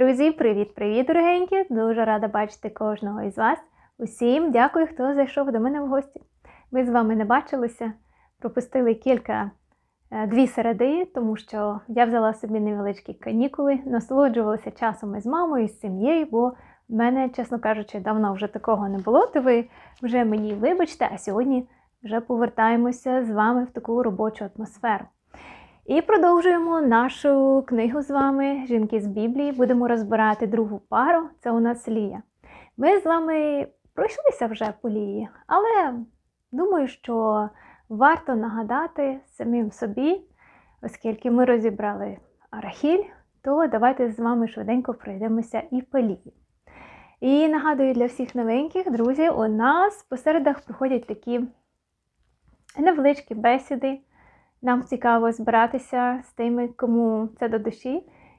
Друзі, привіт-привіт, дорогенькі! Дуже рада бачити кожного із вас. Усім дякую, хто зайшов до мене в гості. Ми з вами не бачилися, пропустили кілька е, дві середи, тому що я взяла собі невеличкі канікули, насолоджувалася часом із мамою, з сім'єю, бо в мене, чесно кажучи, давно вже такого не було, то ви вже мені вибачте, а сьогодні вже повертаємося з вами в таку робочу атмосферу. І продовжуємо нашу книгу з вами Жінки з Біблії. Будемо розбирати другу пару. Це у нас Лія. Ми з вами пройшлися вже по Лії, але думаю, що варто нагадати самим собі, оскільки ми розібрали Арахіль, то давайте з вами швиденько пройдемося і по Лії. І нагадую для всіх новеньких, друзі, у нас по середах проходять такі невеличкі бесіди. Нам цікаво збиратися з тими, кому це до душі,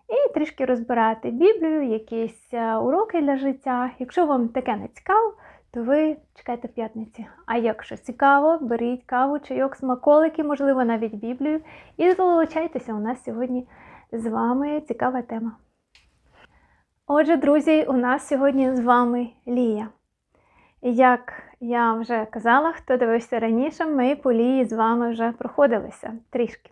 і трішки розбирати Біблію, якісь е, уроки для життя. Якщо вам таке не цікаво, то ви чекайте п'ятниці. А якщо цікаво, беріть каву, чайок, смаколики, можливо, навіть Біблію, і долучайтеся. У нас сьогодні з вами цікава тема. Отже, друзі, у нас сьогодні з вами Лія. Як я вже казала, хто дивився раніше, ми по лії з вами вже проходилися трішки.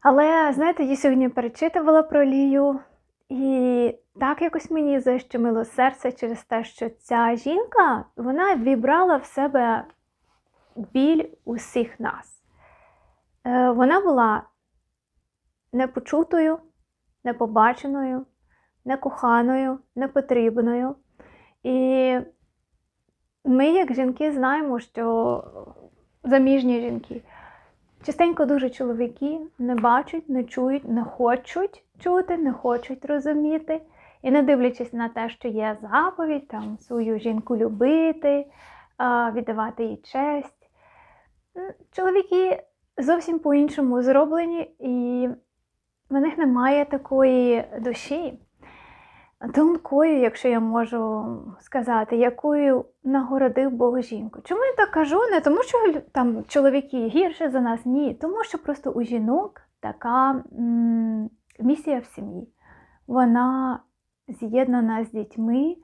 Але, знаєте, я сьогодні перечитувала про Лію, і так якось мені защемило серце через те, що ця жінка вона вібрала в себе біль усіх нас. Е, Вона була непочутою, непобаченою, некоханою, непотрібною. І ми, як жінки, знаємо, що заміжні жінки частенько дуже чоловіки не бачать, не чують, не хочуть чути, не хочуть розуміти. І не дивлячись на те, що є заповідь, там свою жінку любити, віддавати їй честь. Чоловіки зовсім по-іншому зроблені, і в них немає такої душі тонкою, якщо я можу сказати, якою нагородив Бог жінку. Чому я так кажу? Не тому, що там чоловіки гірше за нас, ні, тому що просто у жінок така м місія в сім'ї. Вона з'єднана з дітьми,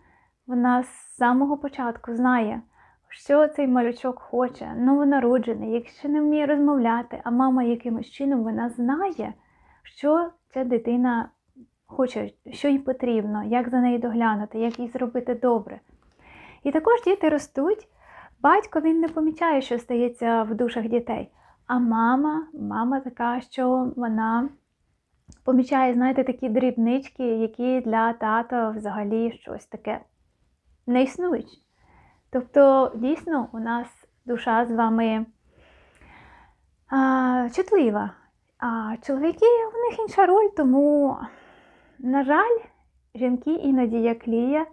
вона з самого початку знає, що цей малючок хоче, новонароджений, якщо не вміє розмовляти, а мама якимось чином вона знає, що ця дитина хоче, що їй потрібно, як за нею доглянути, як їй зробити добре. І також діти ростуть, батько він не помічає, що стається в душах дітей. А мама, мама така, що вона помічає, знаєте, такі дрібнички, які для тата взагалі щось таке не існують. Тобто, дійсно, у нас душа з вами а, чутлива. А чоловіки, у них інша роль, тому на жаль, жінки іноді, як Лія,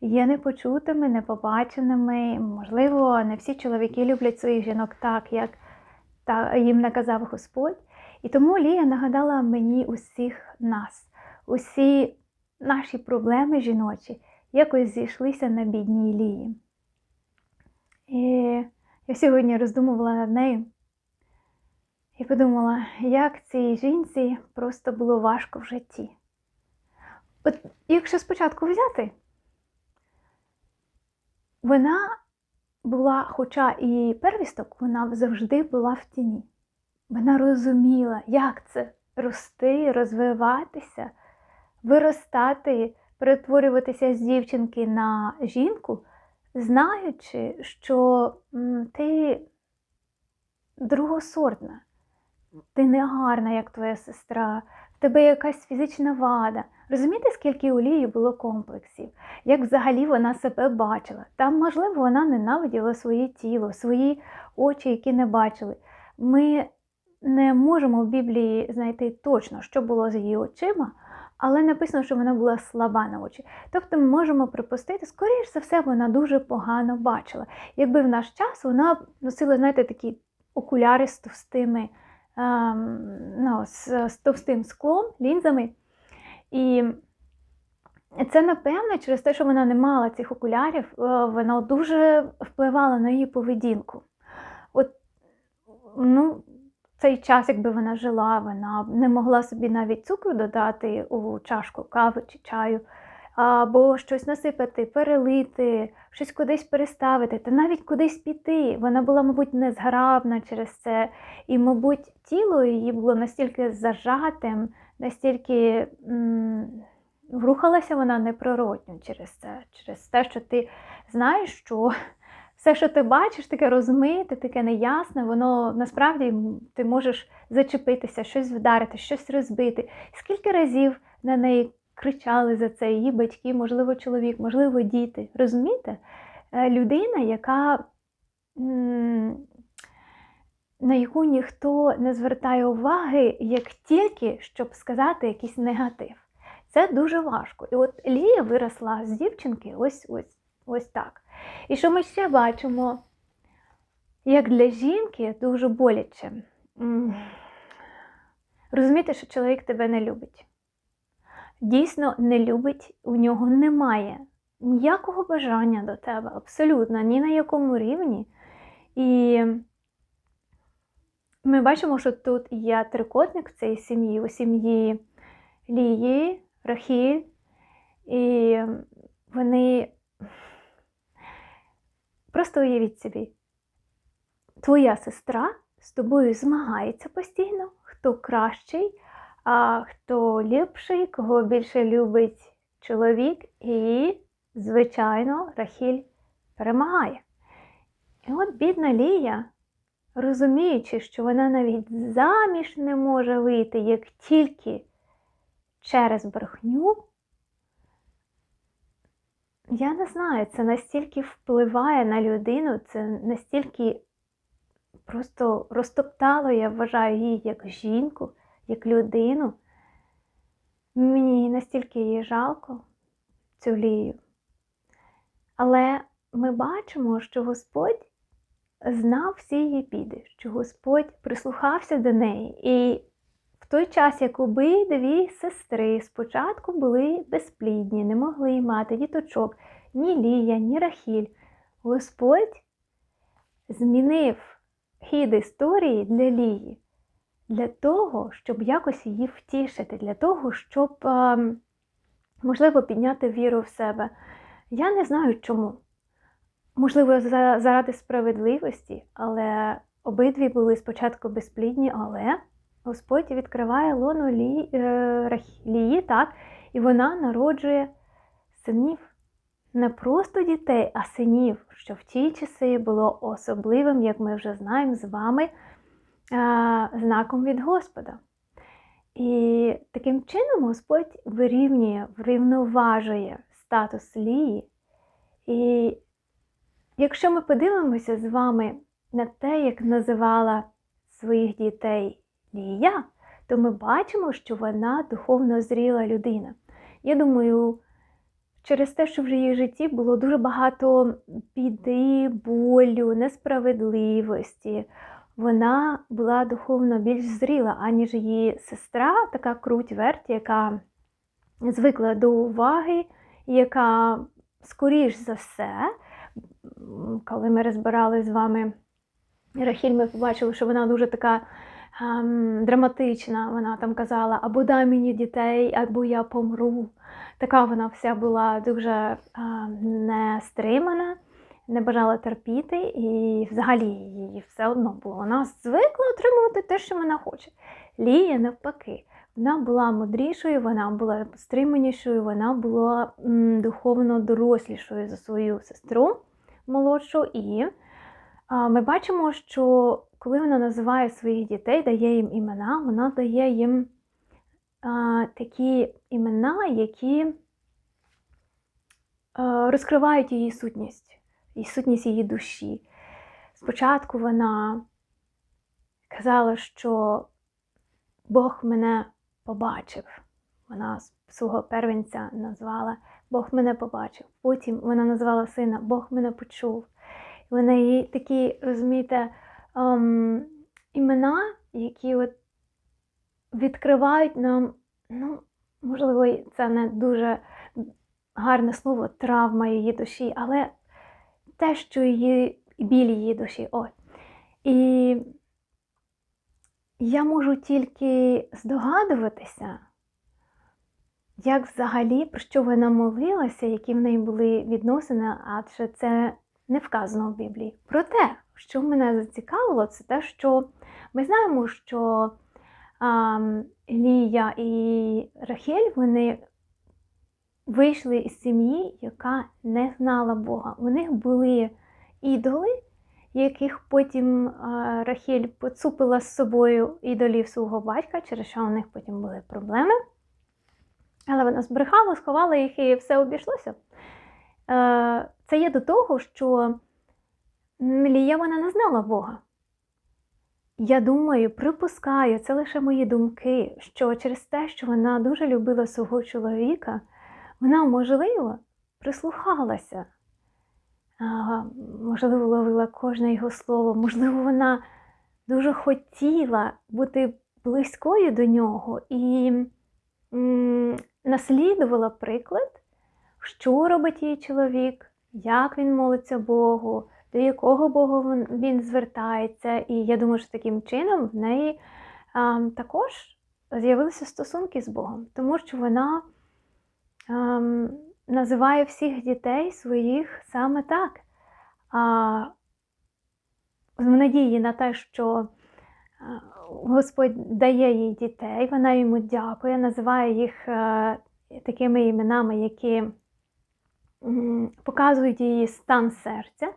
є непочутими, непобаченими. Можливо, не всі чоловіки люблять своїх жінок так, як їм наказав Господь. І тому Лія нагадала мені усіх нас, усі наші проблеми жіночі якось зійшлися на бідній Лії. І я сьогодні роздумувала над нею і подумала, як цій жінці просто було важко в житті. От якщо спочатку взяти, вона була, хоча і первісток, вона завжди була в тіні. Вона розуміла, як це рости, розвиватися, виростати, перетворюватися з дівчинки на жінку, знаючи, що ти другосортна, ти не гарна, як твоя сестра, тебе якась фізична вада. Розумієте, скільки у Лії було комплексів, як взагалі вона себе бачила. Там, можливо, вона ненавиділа своє тіло, свої очі, які не бачили. Ми не можемо в Біблії знайти точно, що було з її очима, але написано, що вона була слаба на очі. Тобто ми можемо припустити, скоріш за все, вона дуже погано бачила. Якби в наш час вона носила, знаєте, такі окуляри з товстими, ну, з, з товстим склом, лінзами. І це, напевно, через те, що вона не мала цих окулярів, е, вона дуже впливала на її поведінку. От, ну, цей час, якби вона жила, вона не могла собі навіть цукру додати у чашку кави чи чаю, або щось насипати, перелити, щось кудись переставити, та навіть кудись піти. Вона була, мабуть, незграбна через це. І, мабуть, тіло її було настільки зажатим, настільки м, рухалася вона неприродньо через це, через те, що ти знаєш, що все, що ти бачиш, таке розмите, таке неясне, воно насправді ти можеш зачепитися, щось вдарити, щось розбити. Скільки разів на неї кричали за це її батьки, можливо, чоловік, можливо, діти. Розумієте? Е, Людина, яка на яку ніхто не звертає уваги, як тільки щоб сказати якийсь негатив. Це дуже важко. І от Лія виросла з дівчинки ось ось ось так. І що ми ще бачимо, як для жінки дуже боляче. Розуміти, що чоловік тебе не любить. Дійсно не любить, у нього немає ніякого бажання до тебе, абсолютно, ні на якому рівні. І ми бачимо, що тут є трикутник в цій сім'ї, у сім'ї Лії, Рахіль, і вони просто уявіть собі, твоя сестра з тобою змагається постійно, хто кращий, а хто ліпший, кого більше любить чоловік, і, звичайно, Рахіль перемагає. І от бідна Лія, розуміючи, що вона навіть заміж не може вийти, як тільки через брехню, я не знаю, це настільки впливає на людину, це настільки просто розтоптало, я вважаю її як жінку, як людину. Мені настільки її жалко, цю лію. Але ми бачимо, що Господь знав всі її біди, що Господь прислухався до неї. І в той час, як обидві сестри спочатку були безплідні, не могли мати діточок ні Лія, ні Рахіль, Господь змінив хід історії для Лії, для того, щоб якось її втішити, для того, щоб, ем, можливо, підняти віру в себе. Я не знаю чому. Можливо, за- заради справедливості, але обидві були спочатку безплідні, але Господь відкриває лоно Лі, е, Рах- Лії, так, і вона народжує синів. Не просто дітей, а синів, що в ті часи було особливим, як ми вже знаємо з вами, знаком від Господа. І таким чином Господь вирівнює, врівноважує статус Лії. І якщо ми подивимося з вами на те, як називала своїх дітей Лія, то ми бачимо, що вона духовно зріла людина. Я думаю, через те, що в її житті було дуже багато біди, болю, несправедливості, вона була духовно більш зріла, аніж її сестра, така круть верт, яка звикла до уваги, яка, скоріш за все, коли ми розбирали з вами Рахіль, ми побачили, що вона дуже така ем, драматична. Вона там казала, або дай мені дітей, або я помру. Така вона вся була дуже е, нестримана, не бажала терпіти, і взагалі їй все одно було. Вона звикла отримувати те, що вона хоче. Лія навпаки. Вона була мудрішою, вона була стриманішою, вона була духовно дорослішою за свою сестру молодшу. І ми бачимо, що коли вона називає своїх дітей, дає їм імена, вона дає їм а, такі імена, які розкривають її сутність, і сутність її душі. Спочатку вона казала, що Бог мене побачив. Вона свого первенця назвала Бог мене побачив. Потім вона назвала сина Бог мене почув. Вона її такі, розумієте, ем, імена, які от відкривають нам, ну, можливо, це не дуже гарне слово, травма її душі, але те, що її біль її душі. От. І я можу тільки здогадуватися, як взагалі, про що вона молилася, які в неї були відносини, адже це не вказано в Біблії. Проте, що мене зацікавило, це те, що ми знаємо, що а, Лія і Рахель вони вийшли із сім'ї, яка не знала Бога. У них були ідоли, яких потім а, Рахель поцупила з собою ідолів свого батька, через що у них потім були проблеми. Але вона збрехала, сховала їх і все обійшлося. Е, Це є до того, що Лія вона не знала Бога. Я думаю, припускаю, це лише мої думки, що через те, що вона дуже любила свого чоловіка, вона, можливо, прислухалася, можливо, ловила кожне його слово, можливо, вона дуже хотіла бути близькою до нього і наслідувала приклад, що робить її чоловік, як він молиться Богу, до якого він, він звертається. І я думаю, що таким чином в неї а, також з'явилися стосунки з Богом, тому що вона а, називає всіх дітей своїх саме так. А, в надії на те, що Господь дає їй дітей, вона йому дякує, називає їх е, такими іменами, які показують її стан серця,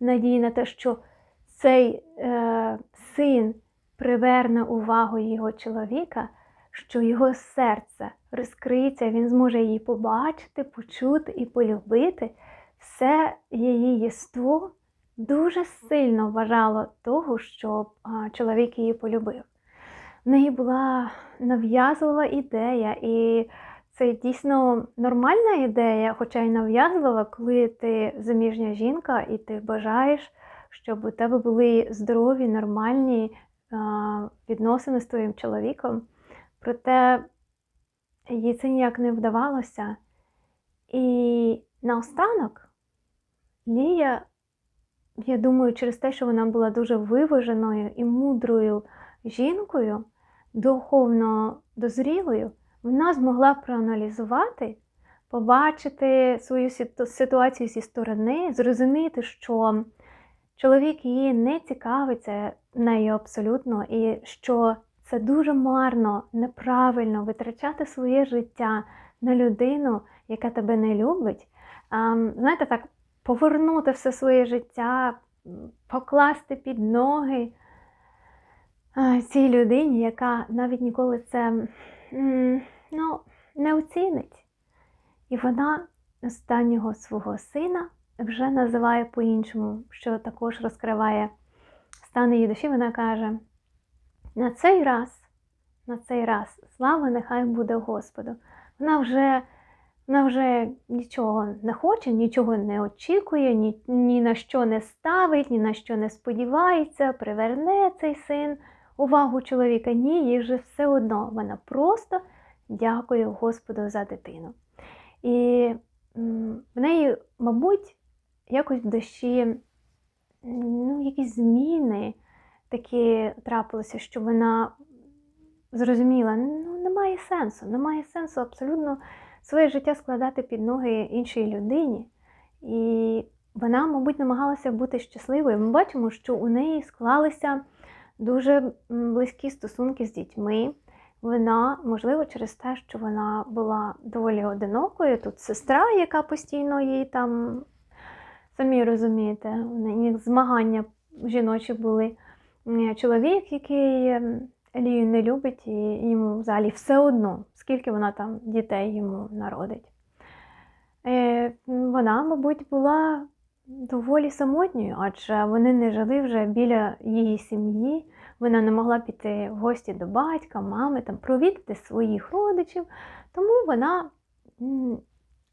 в надії на те, що цей е, син приверне увагу його чоловіка, що його серце розкриється, він зможе її побачити, почути і полюбити. Все її єство дуже сильно вважало того, щоб чоловік її полюбив. В неї була нав'язлива ідея, і це дійсно нормальна ідея, хоча й нав'язлива, коли ти заміжня жінка і ти бажаєш, щоб у тебе були здорові, нормальні відносини з твоїм чоловіком. Проте їй це ніяк не вдавалося. І наостанок Лія я думаю, через те, що вона була дуже виваженою і мудрою жінкою, духовно дозрілою, вона змогла проаналізувати, побачити свою ситуацію зі сторони, зрозуміти, що чоловік її не цікавиться нею абсолютно, і що це дуже марно, неправильно витрачати своє життя на людину, яка тебе не любить. Знаєте, так повернути все своє життя, покласти під ноги цій людині, яка навіть ніколи це ну, не оцінить. І вона останнього свого сина вже називає по-іншому, що також розкриває стан її душі. Вона каже: на цей раз, на цей раз, слава нехай буде Господу. Вона вже вона вже нічого не хоче, нічого не очікує, ні, ні на що не ставить, ні на що не сподівається, приверне цей син увагу чоловіка. Ні, їй вже все одно. Вона просто дякує Господу за дитину. І в неї, мабуть, якось в душі ну, якісь зміни такі трапилися, що вона зрозуміла, ну немає сенсу, немає сенсу абсолютно своє життя складати під ноги іншій людині. І вона, мабуть, намагалася бути щасливою. Ми бачимо, що у неї склалися дуже близькі стосунки з дітьми. Вона, можливо, через те, що вона була доволі одинокою. Тут сестра, яка постійно їй там, самі розумієте, у них змагання жіночі були. Чоловік, який ем, Лію не любить, і йому взагалі все одно, скільки вона там дітей йому народить. Е, вона, мабуть, була доволі самотньою, адже вони не жили вже біля її сім'ї. Вона не могла піти в гості до батька, мами, там, провідати своїх родичів. Тому вона,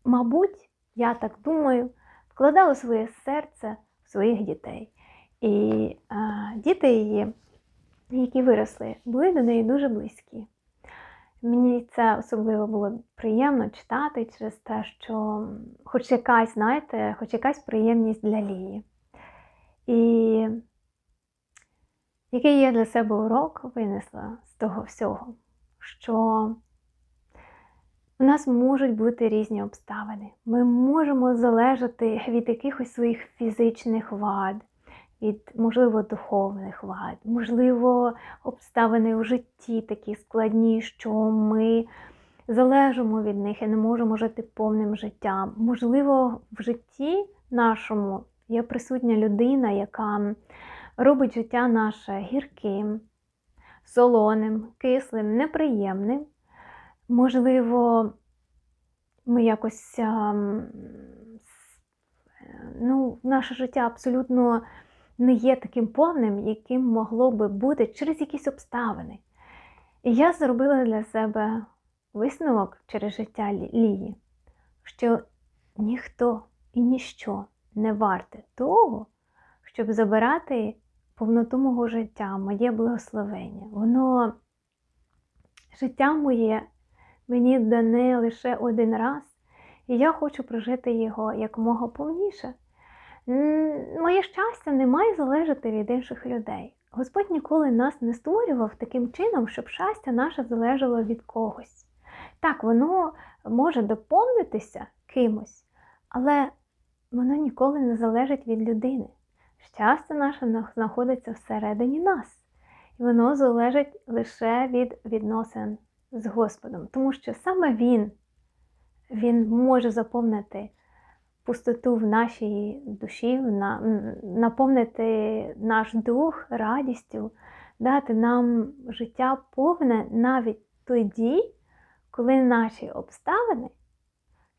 мабуть, я так думаю, вкладала своє серце в своїх дітей. І а, діти її які виросли, були до неї дуже близькі. Мені це особливо було приємно читати через те, що хоч якась, знаєте, хоч якась приємність для Лії. І Який я для себе урок винесла з того всього, що у нас можуть бути різні обставини. Ми можемо залежати від якихось своїх фізичних вад, від, можливо, духовних вад, можливо, обставини у житті такі складні, що ми залежимо від них і не можемо жити повним життям. Можливо, в житті нашому є присутня людина, яка робить життя наше гірким, солоним, кислим, неприємним. Можливо, ми якось ну, наше життя абсолютно не є таким повним, яким могло би бути через якісь обставини. І я зробила для себе висновок через життя Лії, що ніхто і ніщо не варте того, щоб забирати повноту мого життя, моє благословення. Воно життя моє мені дане лише один раз, і я хочу прожити його якомога повніше. Моє щастя не має залежати від інших людей. Господь ніколи нас не створював таким чином, щоб щастя наше залежало від когось. Так, воно може доповнитися кимось, але воно ніколи не залежить від людини. Щастя наше знаходиться всередині нас, і воно залежить лише від відносин з Господом, тому що саме Він, Він може заповнити пустоту в нашій душі, наповнити наш дух радістю, дати нам життя повне навіть тоді, коли наші обставини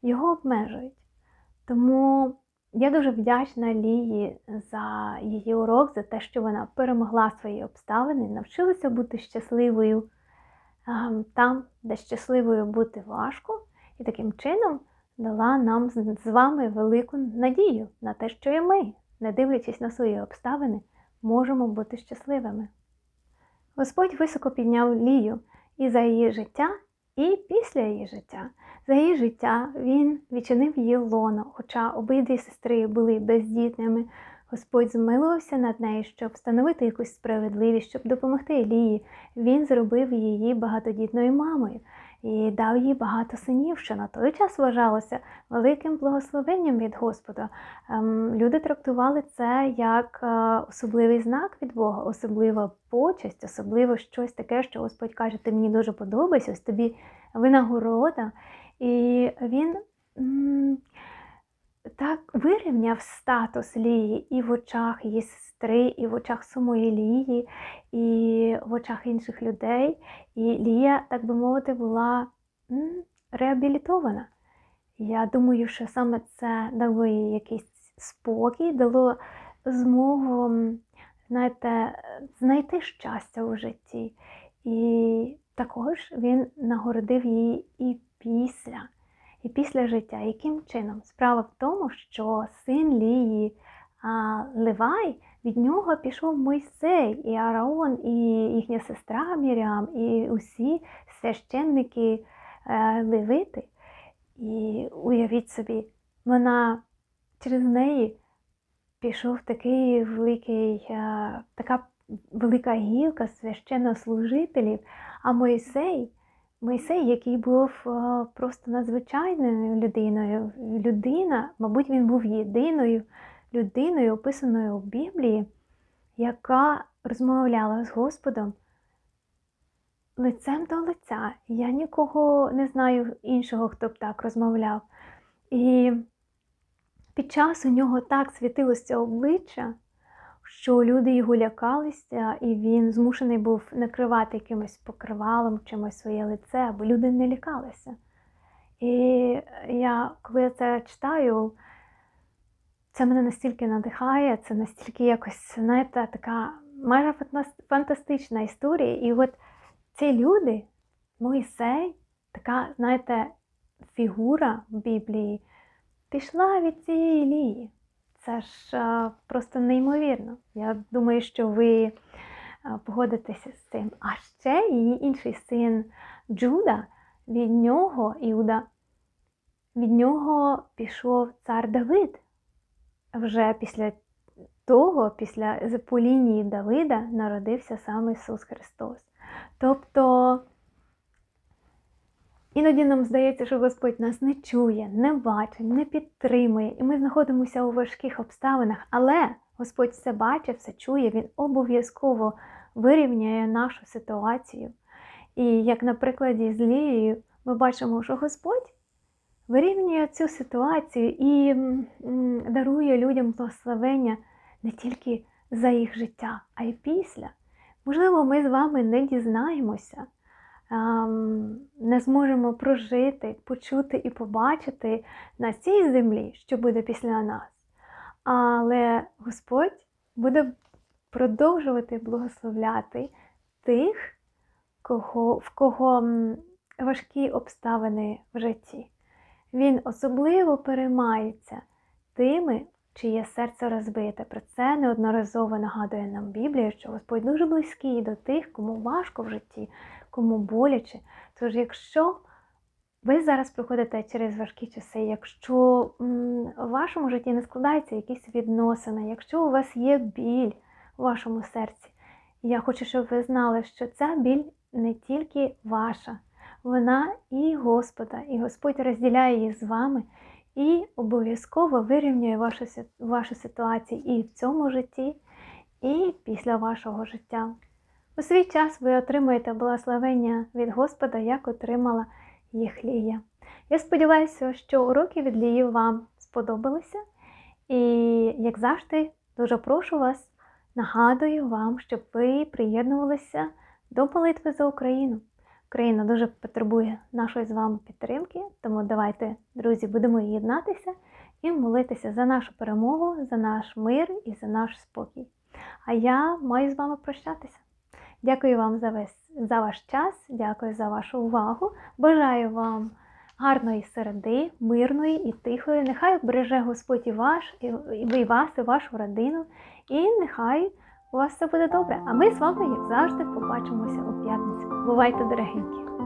його обмежують. Тому я дуже вдячна Лії за її урок, за те, що вона перемогла свої обставини, навчилася бути щасливою там, де щасливою бути важко, і таким чином дала нам з вами велику надію на те, що і ми, не дивлячись на свої обставини, можемо бути щасливими. Господь високо підняв Лію і за її життя, і після її життя. За її життя він відчинив її лоно, хоча обидві сестри були бездітними. Господь змилувався над нею, щоб встановити якусь справедливість, щоб допомогти Елії. Він зробив її багатодітною мамою і дав їй багато синів, що на той час вважалося великим благословенням від Господа. Ем, люди трактували це як е, особливий знак від Бога, особлива почесть, особливо щось таке, що Господь каже, ти мені дуже подобаєшся, ось тобі винагорода. І він так вирівняв статус Лії і в очах її сестри, і в очах самої Лії, і в очах інших людей. І Лія, так би мовити, була реабілітована. Я думаю, що саме це дало їй якийсь спокій, дало змогу знаєте, знайти щастя у житті. І також він нагородив її і після і після життя. Яким чином? Справа в тому, що син Лії а, Левай, від нього пішов Мойсей, і Араон, і їхня сестра Мірям, і усі священники е, Левити. І уявіть собі, вона через неї пішов такий великий, е, така велика гілка священнослужителів, а Мойсей. Мойсей, який був е, просто надзвичайною людиною. Людина, мабуть, він був єдиною людиною, описаною в Біблії, яка розмовляла з Господом лицем до лиця. Я нікого не знаю іншого, хто б так розмовляв. І під час у нього так світилося обличчя що люди його лякалися, і він змушений був накривати якимось покривалом чимось своє лице, аби люди не лякалися. І я, коли я це читаю, це мене настільки надихає, це настільки якось, знаєте, така майже фантастична історія. І от ці люди, Моїсей, така, знаєте, фігура в Біблії, пішла від цієї лії. Це ж а, просто неймовірно. Я думаю, що ви а, погодитеся з цим. А ще її інший син Джуда, від нього Іуда, від нього пішов цар Давид вже після того, після по лінії Давида, народився сам Ісус Христос. Тобто іноді нам здається, що Господь нас не чує, не бачить, не підтримує, і ми знаходимося у важких обставинах, але Господь все бачить, все чує, Він обов'язково вирівняє нашу ситуацію. І як на прикладі з Лією, ми бачимо, що Господь вирівнює цю ситуацію і дарує людям благословення не тільки за їх життя, а й після. Можливо, ми з вами не дізнаємося, не зможемо прожити, почути і побачити на цій землі, що буде після нас. Але Господь буде продовжувати благословляти тих, в кого важкі обставини в житті. Він особливо переймається тими, чиє серце розбите. Про це неодноразово нагадує нам Біблія, що Господь дуже близький до тих, кому важко в житті, кому боляче. Тож, якщо ви зараз проходите через важкі часи, якщо в вашому житті не складаються якісь відносини, якщо у вас є біль у вашому серці, я хочу, щоб ви знали, що ця біль не тільки ваша, вона і Господа, і Господь розділяє її з вами і обов'язково вирівнює вашу, вашу ситуацію і в цьому житті, і після вашого життя. У свій час ви отримаєте благословення від Господа, як отримала їх Лія. Я сподіваюся, що уроки від Лії вам сподобалися. І, як завжди, дуже прошу вас, нагадую вам, щоб ви приєднувалися до молитви за Україну. Україна дуже потребує нашої з вами підтримки, тому давайте, друзі, будемо єднатися і молитися за нашу перемогу, за наш мир і за наш спокій. А я маю з вами прощатися. Дякую вам за весь за ваш час, дякую за вашу увагу. Бажаю вам гарної середи, мирної і тихої. Нехай береже Господь і ваш, і вас, і вашу родину, і нехай у вас все буде добре. А ми з вами, як завжди, побачимося у п'ятницю. Бувайте, дорогенькі!